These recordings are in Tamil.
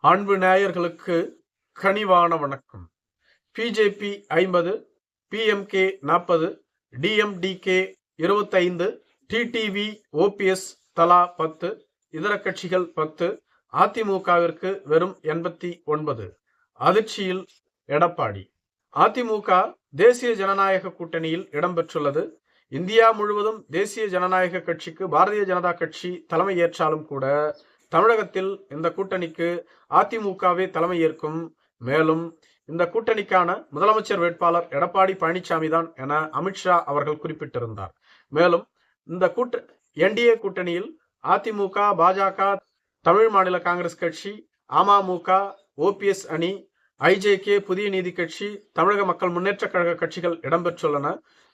அன்பு நேயர்களுக்கு கனிவான வணக்கம். பிஜேபி ஐம்பது பிஎம்கே நாற்பது டிஎம்டிகே இருபத்தைந்து டிடிவி ஓபிஎஸ் தலா பத்து இதர கட்சிகள் பத்து அதிமுகவிற்கு வெறும் எண்பத்தி ஒன்பது. அதிர்ச்சியில் எடப்பாடி. அதிமுக தேசிய ஜனநாயக கூட்டணியில் இடம்பெற்றுள்ளது இந்தியா முழுவதும் தேசிய ஜனநாயக கட்சிக்கு பாரதிய ஜனதா கட்சி தலைமை ஏற்றாலும் கூட தமிழகத்தில் இந்த கூட்டணிக்கு அதிமுகவே தலைமை ஏற்கும். மேலும் இந்த கூட்டணிக்கான முதலமைச்சர் வேட்பாளர் எடப்பாடி பழனிசாமி தான் என அமித்ஷா அவர்கள் குறிப்பிட்டிருந்தார். மேலும் இந்த கூட்ட என்டிஏ கூட்டணியில் அதிமுக பாஜக தமிழ் மாநில காங்கிரஸ் கட்சி அமமுக ஓபிஎஸ் அணி ஐஜேகே புதிய நீதி கட்சி தமிழக மக்கள் முன்னேற்ற கழக கட்சிகள் இடம்பெற்றுள்ளன.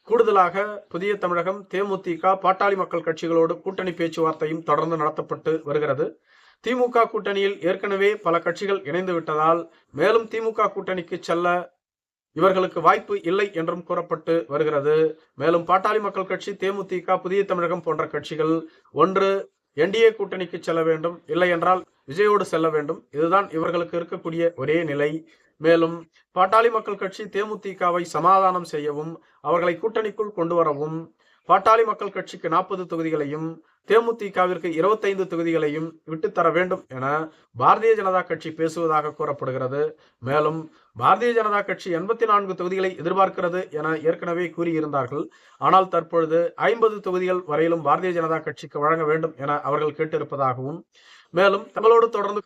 கூடுதலாக புதிய தமிழகம் தேமுதிக பாட்டாளி மக்கள் கட்சிகளோடு கூட்டணி பேச்சுவார்த்தையும் தொடர்ந்து நடத்தப்பட்டு வருகிறது. திமுக கூட்டணியில் ஏற்கனவே பல கட்சிகள் இணைந்து விட்டதால் மேலும் திமுக கூட்டணிக்கு செல்ல இவர்களுக்கு வாய்ப்பு இல்லை என்றும் கூறப்பட்டு வருகிறது. மேலும் பாட்டாளி மக்கள் கட்சி தேமுதிக புதிய தமிழகம் போன்ற கட்சிகள் ஒன்று என்டிஏ கூட்டணிக்கு செல்ல வேண்டும் இல்லை என்றால் விஜயோடு செல்ல வேண்டும். இதுதான் இவர்களுக்கு இருக்கக்கூடிய ஒரே நிலை. மேலும் பாட்டாளி மக்கள் கட்சி தேமுதிகவை சமாதானம் செய்யவும் அவர்களை கூட்டணிக்குள் கொண்டு வரவும் பாட்டாளி மக்கள் கட்சிக்கு நாற்பது தொகுதிகளையும் தேமுதிகவிற்கு இருபத்தைந்து தொகுதிகளையும் விட்டுத்தர வேண்டும் என பாரதிய ஜனதா கட்சி பேசுவதாக கூறப்படுகிறது. மேலும் பாரதிய ஜனதா கட்சி எண்பத்தி நான்கு தொகுதிகளை எதிர்பார்க்கிறது என ஏற்கனவே கூறியிருந்தார்கள். ஆனால் தற்பொழுது ஐம்பது தொகுதிகள் வரையிலும் பாரதிய ஜனதா கட்சிக்கு வழங்க வேண்டும் என அவர்கள் கேட்டிருப்பதாகவும் மேலும் தங்களோடு தொடர்ந்து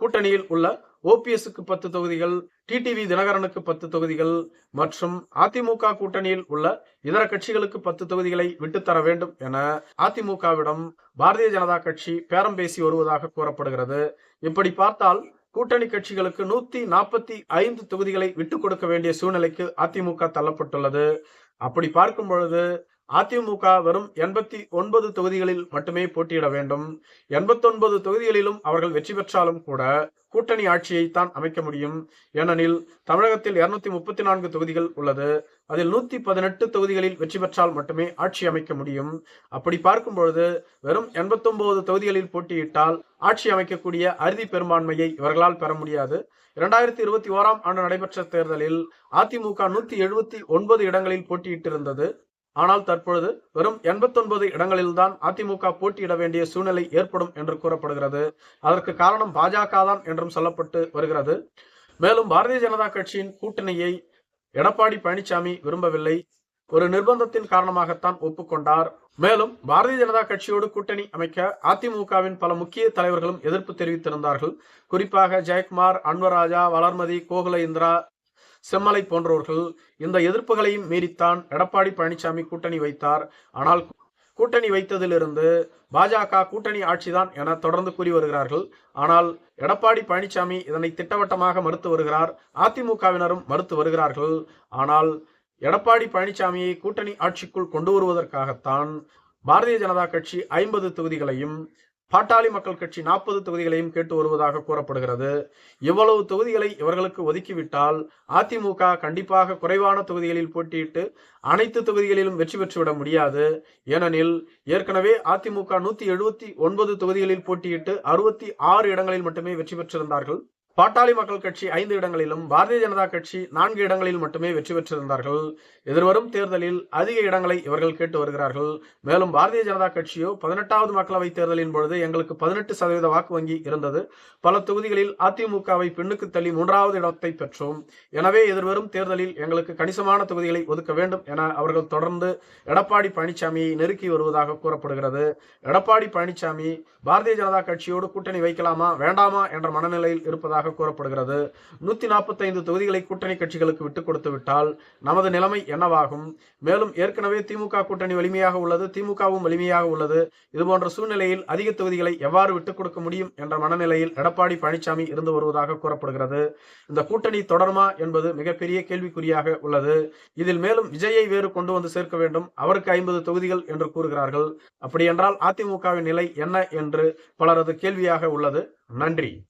கூட்டணியில் உள்ள ஓபிஎஸ்க்கு பத்து தொகுதிகள் டிடிவி தினகரனுக்கு பத்து தொகுதிகள் மற்றும் அதிமுக கூட்டணியில் உள்ள இதர கட்சிகளுக்கு பத்து தொகுதிகளை விட்டுத்தர வேண்டும் என அதிமுகவிடம் பாரதிய ஜனதா கட்சி பேரம் பேசி வருவதாக கூறப்படுகிறது. இப்படி பார்த்தால் கூட்டணி கட்சிகளுக்கு நூத்தி நாற்பத்தி ஐந்து தொகுதிகளை விட்டுக் கொடுக்க வேண்டிய சூழ்நிலைக்கு அதிமுக தள்ளப்பட்டுள்ளது. அப்படி பார்க்கும் பொழுது அதிமுக வெறும் எண்பத்தி ஒன்பது தொகுதிகளில் மட்டுமே போட்டியிட வேண்டும். எண்பத்தொன்பது தொகுதிகளிலும் அவர்கள் வெற்றி பெற்றாலும் கூட கூட்டணி ஆட்சியை தான் அமைக்க முடியும். ஏனெனில் தமிழகத்தில் இருநூத்தி முப்பத்தி நான்கு தொகுதிகள் உள்ளது. அதில் நூத்தி பதினெட்டு தொகுதிகளில் வெற்றி பெற்றால் மட்டுமே ஆட்சி அமைக்க முடியும். அப்படி பார்க்கும் பொழுது வெறும் எண்பத்தொன்பது தொகுதிகளில் போட்டியிட்டால் ஆட்சி அமைக்கக்கூடிய அறுதி பெரும்பான்மையை இவர்களால் பெற முடியாது. இரண்டாயிரத்தி இருபத்தி ஓராம் ஆண்டு நடைபெற்ற தேர்தலில் அதிமுக நூத்தி எழுபத்தி ஒன்பது இடங்களில் போட்டியிட்டிருந்தது. ஆனால் தற்பொழுது வெறும் எண்பத்தொன்பது இடங்களில்தான் அதிமுக போட்டியிட வேண்டிய சூழ்நிலை ஏற்படும் என்று கூறப்படுகிறது. அதற்கு காரணம் பாஜக தான் என்றும் சொல்லப்பட்டு வருகிறது. மேலும் பாரதிய ஜனதா கட்சியின் கூட்டணியை எடப்பாடி பழனிசாமி விரும்பவில்லை. ஒரு நிர்பந்தத்தின் காரணமாகத்தான் ஒப்புக்கொண்டார். மேலும் பாரதிய ஜனதா கட்சியோடு கூட்டணி அமைக்க அதிமுகவின் பல முக்கிய தலைவர்களும் எதிர்ப்பு தெரிவித்திருந்தார்கள். குறிப்பாக ஜெயக்குமார் அன்வராஜா வளர்மதி கோகுல இந்திரா செம்மலை போன்றவர்கள் இந்த எதிர்ப்புகளையும் மீறித்தான் எடப்பாடி பழனிசாமி கூட்டணி வைத்தார். ஆனால் கூட்டணி வைத்ததிலிருந்து பாஜக கூட்டணி ஆட்சிதான் என தொடர்ந்து கூறி வருகிறார்கள். ஆனால் எடப்பாடி பழனிசாமி இதனை திட்டவட்டமாக மறுத்து வருகிறார். அதிமுகவினரும் மறுத்து வருகிறார்கள். ஆனால் எடப்பாடி பழனிசாமியை கூட்டணி ஆட்சிக்குள் கொண்டு வருவதற்காகத்தான் பாரதிய ஜனதா கட்சி ஐம்பது தொகுதிகளையும் பாட்டாளி மக்கள் கட்சி நாற்பது தொகுதிகளையும் கேட்டு வருவதாக கூறப்படுகிறது. இவ்வளவு தொகுதிகளை இவர்களுக்கு ஒதுக்கிவிட்டால் அதிமுக கண்டிப்பாக குறைவான தொகுதிகளில் போட்டியிட்டு அனைத்து தொகுதிகளிலும் வெற்றி பெற்றுவிட முடியாது. ஏனெனில் ஏற்கனவே அதிமுக நூத்தி எழுபத்தி ஒன்பது தொகுதிகளில் போட்டியிட்டு அறுபத்தி ஆறு இடங்களில் மட்டுமே வெற்றி பெற்றிருந்தார்கள். பாட்டாளி மக்கள் கட்சி ஐந்து இடங்களிலும் பாரதிய ஜனதா கட்சி நான்கு இடங்களில் மட்டுமே வெற்றி பெற்றிருந்தார்கள். எதிர்வரும் தேர்தலில் அதிக இடங்களை இவர்கள் கேட்டு வருகிறார்கள். மேலும் பாரதிய ஜனதா கட்சியோ பதினெட்டாவது மக்களவை தேர்தலின் பொழுது எங்களுக்கு பதினெட்டு சதவீத வாக்கு வங்கி இருந்தது. பல தொகுதிகளில் அதிமுகவை பெண்ணுக்கு தள்ளி மூன்றாவது இடத்தை பெற்றோம். எனவே எதிர்வரும் தேர்தலில் எங்களுக்கு கணிசமான தொகுதிகளை ஒதுக்க வேண்டும் என அவர்கள் தொடர்ந்து எடப்பாடி பழனிசாமியை நெருக்கி வருவதாக கூறப்படுகிறது. எடப்பாடி பழனிசாமி பாரதிய ஜனதா கட்சியோடு கூட்டணி வைக்கலாமா வேண்டாமா என்ற மனநிலையில் இருப்பதாக கூறப்படுகிறது. நூத்தி நாற்பத்தி ஐந்து தொகுதிகளை கூட்டணி கட்சிகளுக்கு விட்டுக் கொடுத்து விட்டால் நமது நிலைமை என்னவாகும்? மேலும் ஏற்கனவே திமுக கூட்டணி வலிமையாக உள்ளது திமுகவும் வலிமையாக உள்ளது. இதுபோன்ற சூழ்நிலையில் அதிக தொகுதிகளை எவ்வாறு விட்டுக் கொடுக்க முடியும் என்ற மனநிலையில் எடப்பாடி பழனிசாமி இருந்து வருவதாக கூறப்படுகிறது. இந்த கூட்டணி தொடருமா என்பது மிகப்பெரிய கேள்விக்குறியாக உள்ளது. இதில் மேலும் விஜயை வேறு கொண்டு வந்து சேர்க்க வேண்டும். அவருக்கு ஐம்பது தொகுதிகள் என்று கூறுகிறார்கள். அப்படியென்றால் அதிமுகவின் நிலை என்ன என்று பலரது கேள்வியாக உள்ளது. நன்றி.